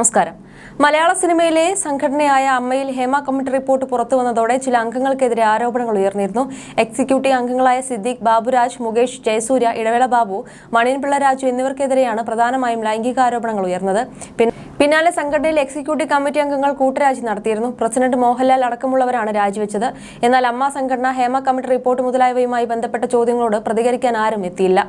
നമസ്കാരം. മലയാള സിനിമയിലെ സംഘടനയായ അമ്മയിൽ ഹേമ കമ്മിറ്റി റിപ്പോർട്ട് പുറത്തു വന്നതോടെ ചില അംഗങ്ങൾക്കെതിരെ ആരോപണങ്ങൾ ഉയർന്നിരുന്നു. എക്സിക്യൂട്ടീവ് അംഗങ്ങളായ സിദ്ദീഖ് ബാബുരാജ് മുകേഷ് ജയസൂര്യ ഇടവേള ബാബു മണിയൻപിള്ള രാജു എന്നിവർക്കെതിരെയാണ് പ്രധാനമായും ലൈംഗിക ആരോപണങ്ങൾ ഉയർന്നത് പിന്നാലെ സംഘടനയിൽ എക്സിക്യൂട്ടീവ് കമ്മിറ്റി അംഗങ്ങൾ കൂട്ടരാജി നടത്തിയിരുന്നു. പ്രസിഡന്റ് മോഹൻലാൽ അടക്കമുള്ളവരാണ് രാജിവെച്ചത്. എന്നാൽ അമ്മ സംഘടന ഹേമ കമ്മിറ്റി റിപ്പോർട്ട് മുതലായവയുമായി ബന്ധപ്പെട്ട ചോദ്യങ്ങളോട് പ്രതികരിക്കാൻ ആരും എത്തിയില്ല.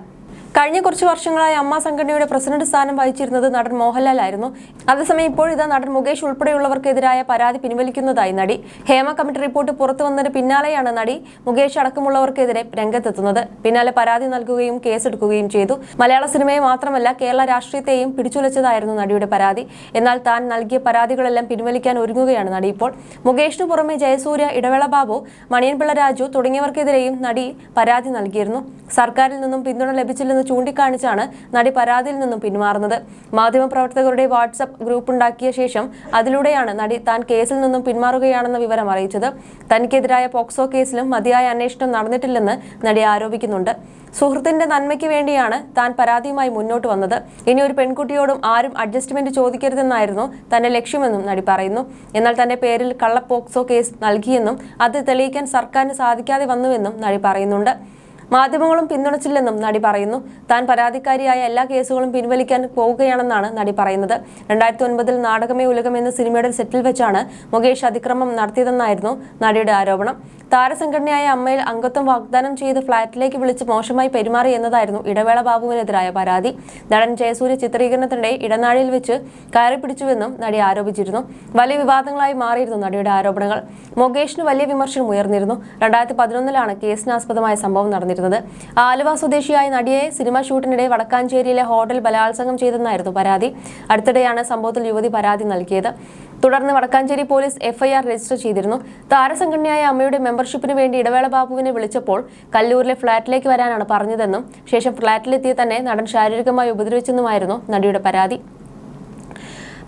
കഴിഞ്ഞ കുറച്ച് വർഷങ്ങളായി അമ്മ സംഘടനയുടെ പ്രസിഡന്റ് സ്ഥാനം വഹിച്ചിരുന്നത് നടൻ മോഹൻലാൽ ആയിരുന്നു. അതേസമയം ഇപ്പോൾ ഇത് നടൻ മുകേഷ് ഉൾപ്പെടെയുള്ളവർക്കെതിരായ പരാതി പിൻവലിക്കുന്നതായി നടി ഹേമ കമ്മിറ്റി റിപ്പോർട്ട് പുറത്തു വന്നതിന് പിന്നാലെയാണ് നടി മുകേഷ് അടക്കമുള്ളവർക്കെതിരെ രംഗത്തെത്തുന്നത്. പിന്നാലെ പരാതി നൽകുകയും കേസെടുക്കുകയും ചെയ്തു. മലയാള സിനിമയെ മാത്രമല്ല കേരള രാഷ്ട്രീയത്തെയും പിടിച്ചുലച്ചതായിരുന്നു നടിയുടെ പരാതി. എന്നാൽ താൻ നൽകിയ പരാതികളെല്ലാം പിൻവലിക്കാൻ ഒരുങ്ങുകയാണ് നടി ഇപ്പോൾ. മുകേഷിനു പുറമെ ജയസൂര്യ ഇടവേള ബാബു മണിയൻപിള്ള രാജു തുടങ്ങിയവർക്കെതിരെയും നടി പരാതി നൽകിയിരുന്നു. സർക്കാരിൽ നിന്നും പിന്തുണ ലഭിച്ചില്ലെന്ന് ചൂണ്ടിക്കാണിച്ചാണ് നടി പരാതിയിൽ നിന്നും പിന്മാറുന്നത്. മാധ്യമപ്രവർത്തകരുടെ വാട്സപ്പ് ഗ്രൂപ്പ് ഉണ്ടാക്കിയ ശേഷം അതിലൂടെയാണ് നടി താൻ കേസിൽ നിന്നും പിന്മാറുകയാണെന്ന വിവരം അറിയിച്ചത്. തനിക്കെതിരായ പോക്സോ കേസിലും മതിയായ അന്വേഷണം നടന്നിട്ടില്ലെന്ന് നടി ആരോപിക്കുന്നുണ്ട്. സുഹൃത്തിന്റെ നന്മയ്ക്ക് വേണ്ടിയാണ് താൻ പരാതിയുമായി മുന്നോട്ട് വന്നത്. ഇനി ഒരു പെൺകുട്ടിയോടും ആരും അഡ്ജസ്റ്റ്മെന്റ് ചോദിക്കരുതെന്നായിരുന്നു തന്റെ ലക്ഷ്യമെന്നും നടി പറയുന്നു. എന്നാൽ തന്റെ പേരിൽ കള്ളപ്പോക്സോ കേസ് നൽകിയെന്നും അത് തെളിയിക്കാൻ സർക്കാരിന് സാധിക്കാതെ വന്നുവെന്നും നടി പറയുന്നുണ്ട്. മാധ്യമങ്ങളും പിന്തുണച്ചില്ലെന്നും നടി പറയുന്നു. താൻ പരാതിക്കാരിയായ എല്ലാ കേസുകളും പിൻവലിക്കാൻ പോവുകയാണെന്നാണ് നടി പറയുന്നത്. രണ്ടായിരത്തി ഒൻപതിൽ നാടകമേ ഉലകം എന്ന സിനിമയുടെ സെറ്റിൽ വെച്ചാണ് മുകേഷ് അതിക്രമം നടത്തിയതെന്നായിരുന്നു നടിയുടെ ആരോപണം. താരസംഘടനയായ അമ്മയിൽ അംഗത്വം വാഗ്ദാനം ചെയ്ത് ഫ്ളാറ്റിലേക്ക് വിളിച്ച് മോശമായി പെരുമാറി എന്നതായിരുന്നു ഇടവേള ബാബുവിനെതിരായ പരാതി. നടൻ ജയസൂര്യ ചിത്രീകരണത്തിനിടെ ഇടനാഴിയിൽ വെച്ച് കയറി പിടിച്ചുവെന്നും നടി ആരോപിച്ചിരുന്നു. വലിയ വിവാദങ്ങളായി മാറിയിരുന്നു നടിയുടെ ആരോപണങ്ങൾ. മുകേഷിന് വലിയ വിമർശനം ഉയർന്നിരുന്നു. രണ്ടായിരത്തി പതിനൊന്നിലാണ് കേസിനാസ്പദമായ സംഭവം നടന്നിരുന്നത്. ആലുവ സ്വദേശിയായ നടിയെ സിനിമ ഷൂട്ടിനിടെ വടക്കാഞ്ചേരിയിലെ ഹോട്ടൽ ബലാത്സംഗം ചെയ്തെന്നായിരുന്നു പരാതി. അടുത്തിടെയാണ് സംഭവത്തിൽ യുവതി പരാതി നൽകിയത്. തുടർന്ന് വടക്കാഞ്ചേരി പോലീസ് എഫ്ഐആർ രജിസ്റ്റർ ചെയ്തിരുന്നു. താരസംഘടനയായ അമ്മയുടെ മെമ്പർഷിപ്പിന് വേണ്ടി ഇടവേള ബാബുവിനെ വിളിച്ചപ്പോൾ കല്ലൂരിലെ ഫ്ളാറ്റിലേക്ക് വരാനാണ് പറഞ്ഞതെന്നും ശേഷം ഫ്ളാറ്റിലെത്തിയ തന്നെ നടൻ ശാരീരികമായി ഉപദ്രവിച്ചെന്നുമായിരുന്നു നടിയുടെ പരാതി.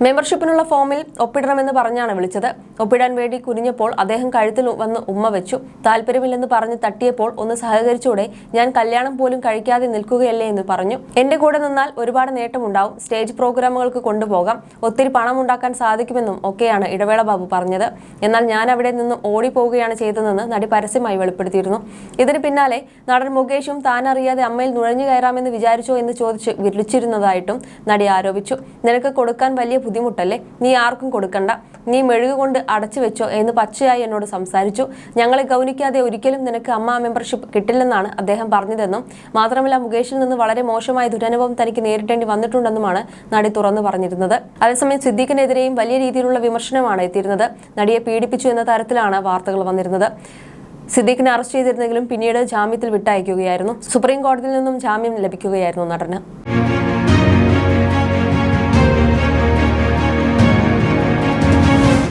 മെമ്പർഷിപ്പിനുള്ള ഫോമിൽ ഒപ്പിടണമെന്ന് പറഞ്ഞാണ് വിളിച്ചത്. ഒപ്പിടാൻ വേണ്ടി കുനിഞ്ഞപ്പോൾ അദ്ദേഹം കഴുത്തിൽ വന്ന് ഉമ്മ വെച്ചു. താല്പര്യമില്ലെന്ന് പറഞ്ഞ് തട്ടിയപ്പോൾ ഒന്ന് സഹകരിച്ചൂടെ? ഞാൻ കല്യാണം പോലും കഴിക്കാതെ നിൽക്കുകയല്ലേ എന്ന് പറഞ്ഞു. എന്റെ കൂടെ നിന്നാൽ ഒരുപാട് നേട്ടമുണ്ടാവും. സ്റ്റേജ് പ്രോഗ്രാമുകൾക്ക് കൊണ്ടുപോകാം. ഒത്തിരി പണം ഉണ്ടാക്കാൻ സാധിക്കുമെന്നും ഒക്കെയാണ് ഇടവേള ബാബു പറഞ്ഞത്. എന്നാൽ ഞാൻ അവിടെ നിന്ന് ഓടിപ്പോവുകയാണ് ചെയ്തതെന്ന് നടി പരസ്യമായി വെളിപ്പെടുത്തിയിരുന്നു. ഇതിന് പിന്നാലെ നടൻ മുകേഷും താൻ അറിയാതെ അമ്മയിൽ നുഴഞ്ഞു കയറാമെന്ന് വിചാരിച്ചോ എന്ന് ചോദിച്ച് വിളിച്ചിരുന്നതായിട്ടും നടി ആരോപിച്ചു. നിനക്ക് കൊടുക്കാൻ വലിയ ബുദ്ധിമുട്ടല്ലേ? നീ ആർക്കും കൊടുക്കണ്ട. നീ മെഴുകുകൊണ്ട് അടച്ചു വെച്ചോ എന്ന് പച്ചയായി എന്നോട് സംസാരിച്ചു. ഞങ്ങളെ ഗൗനിക്കാതെ ഒരിക്കലും നിനക്ക് അമ്മ മെമ്പർഷിപ്പ് കിട്ടില്ലെന്നാണ് അദ്ദേഹം പറഞ്ഞതെന്നും മാത്രമല്ല മുകേഷിൽ നിന്ന് വളരെ മോശമായ ദുരനുഭവം തനിക്ക് നേരിടേണ്ടി വന്നിട്ടുണ്ടെന്നുമാണ് നടി തുറന്നു പറഞ്ഞിരുന്നത്. അതേസമയം സിദ്ദീഖിനെതിരെയും വലിയ രീതിയിലുള്ള വിമർശനമാണ് എത്തിയിരുന്നത്. നടിയെ പീഡിപ്പിച്ചു എന്ന തരത്തിലാണ് വാർത്തകൾ വന്നിരുന്നത്. സിദ്ദീഖിനെ അറസ്റ്റ് ചെയ്തിരുന്നെങ്കിലും പിന്നീട് ജാമ്യത്തിൽ വിട്ടയക്കുകയായിരുന്നു. സുപ്രീം കോടതിയിൽ നിന്നും ജാമ്യം ലഭിക്കുകയായിരുന്നു നടന്.